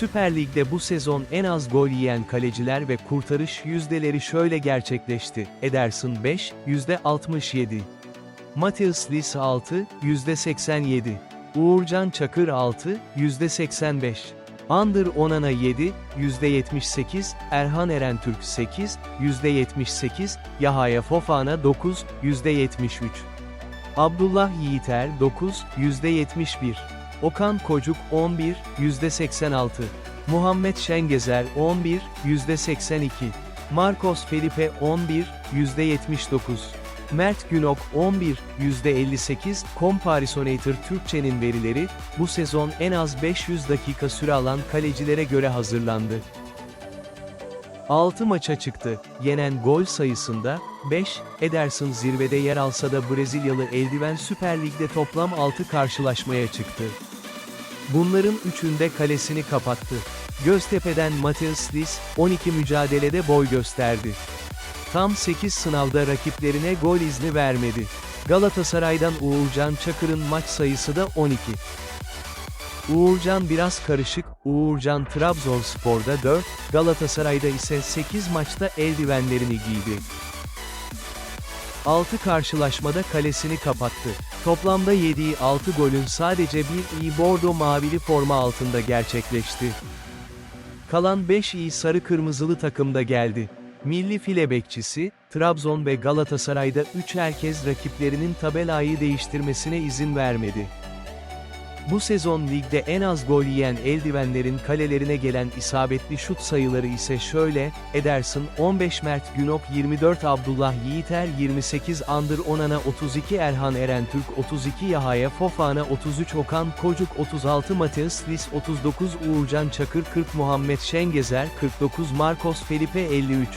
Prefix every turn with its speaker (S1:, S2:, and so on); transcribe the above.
S1: Süper Lig'de bu sezon en az gol yiyen kaleciler ve kurtarış yüzdeleri şöyle gerçekleşti. Ederson 5, %67. Matheus Lis 6, %87. Uğurcan Çakır 6, %85. Andır Onana 7, %78, Erhan Erentürk 8, %78, Yahaya Fofana 9, %73. Abdullah Yiğiter 9, %71. Okan Kocuk 11, %86. Muhammed Şengezer 11, %82. Marcos Felipe 11, %79. Mert Günok 11, %58, Comparisonator Türkçe'nin verileri, bu sezon en az 500 dakika süre alan kalecilere göre hazırlandı. 6 maça çıktı, yenen gol sayısında, 5, Ederson zirvede yer alsa da Brezilyalı eldiven Süper Lig'de toplam 6 karşılaşmaya çıktı. Bunların üçünde kalesini kapattı. Göztepe'den Matheus Lis, 12 mücadelede boy gösterdi. Tam 8 sınavda rakiplerine gol izni vermedi. Galatasaray'dan Uğurcan Çakır'ın maç sayısı da 12. Uğurcan biraz karışık, Uğurcan Trabzonspor'da 4, Galatasaray'da ise 8 maçta eldivenlerini giydi. 6 karşılaşmada kalesini kapattı. Toplamda yediği 6 golün sadece bir iyi bordo mavili forma altında gerçekleşti. Kalan 5 iyi sarı kırmızılı takımda geldi. Milli file bekçisi, Trabzon ve Galatasaray'da 3 herkes rakiplerinin tabelayı değiştirmesine izin vermedi. Bu sezon ligde en az gol yiyen eldivenlerin kalelerine gelen isabetli şut sayıları ise şöyle, Ederson 15 Mert Günok 24 Abdullah Yiğiter 28 Andır Onana 32 Erhan Erentürk 32 Yahaya Fofana 33 Okan Kocuk 36 Mateus Lis 39 Uğurcan Çakır 40 Muhammed Şengezer 49 Marcos Felipe 53